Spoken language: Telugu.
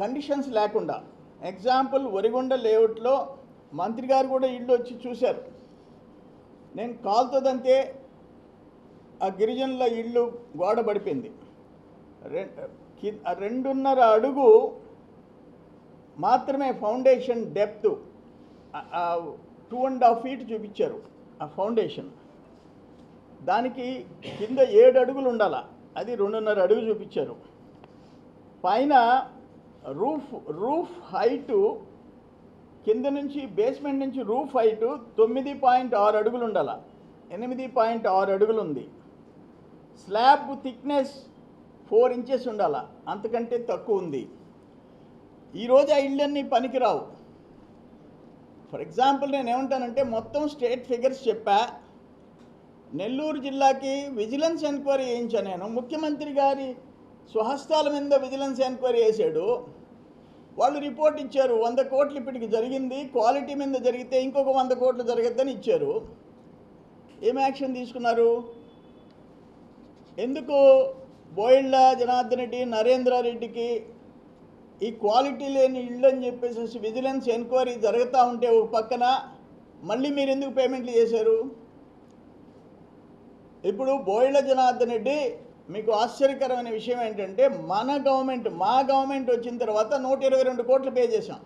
కండిషన్స్ లేకుండా. ఎగ్జాంపుల్ వరిగొండ లేఅవుట్లో మంత్రి గారు కూడా ఇల్లు వచ్చి చూశారు. నేను కాల్తోదంతే ఆ గిరిజనుల ఇల్లు గోడ పడిపోయింది. రె- రెండున్నర అడుగు మాత్రమే foundation depth. Two and half feet చూపించారు ఆ ఫౌండేషన్. దానికి కింద ఏడు అడుగులు ఉండాల. అది రెండున్నర అడుగు చూపించారు. పైన రూఫ్ రూఫ్ హైటు కింద నుంచి బేస్మెంట్ నుంచి రూఫ్ హైటు తొమ్మిది పాయింట్ ఆరు అడుగులు ఉండాల ఎనిమిది పాయింట్ ఆరు అడుగులు ఉంది స్లాబ్ థిక్నెస్ ఫోర్ ఇంచెస్ ఉండాల. అంతకంటే తక్కువ ఉంది. ఈరోజు ఆ ఇళ్ళన్నీ పనికిరావు. ఫర్ ఎగ్జాంపుల్ నేను ఏమంటానంటే మొత్తం స్టేట్ ఫిగర్స్ చెప్పా. నెల్లూరు జిల్లాకి విజిలెన్స్ ఎంక్వైరీ చేయించాను నేను. ముఖ్యమంత్రి గారి స్వహస్తాల మీద విజిలెన్స్ ఎంక్వైరీ చేశాడు. వాళ్ళు రిపోర్ట్ ఇచ్చారు వంద కోట్లు ఇప్పటికి జరిగింది క్వాలిటీ మీద జరిగితే ఇంకొక వంద కోట్లు జరగద్దని ఇచ్చారు. ఏం యాక్షన్ తీసుకున్నారు? ఎందుకు బోయిళ్ళ జనార్దన్ రెడ్డి నరేంద్ర రెడ్డికి ఈ క్వాలిటీ లేని ఇళ్ళు అని చెప్పేసి విజిలెన్స్ ఎంక్వైరీ జరుగుతూ ఉంటే ఒక పక్కన మళ్ళీ మీరు ఎందుకు పేమెంట్లు చేశారు? ఇప్పుడు బోయిళ్ళ జనార్దన్ రెడ్డి మీకు ఆశ్చర్యకరమైన విషయం ఏంటంటే మన గవర్నమెంట్ మా గవర్నమెంట్ వచ్చిన తర్వాత నూట ఇరవై రెండు కోట్లు పే చేశాం.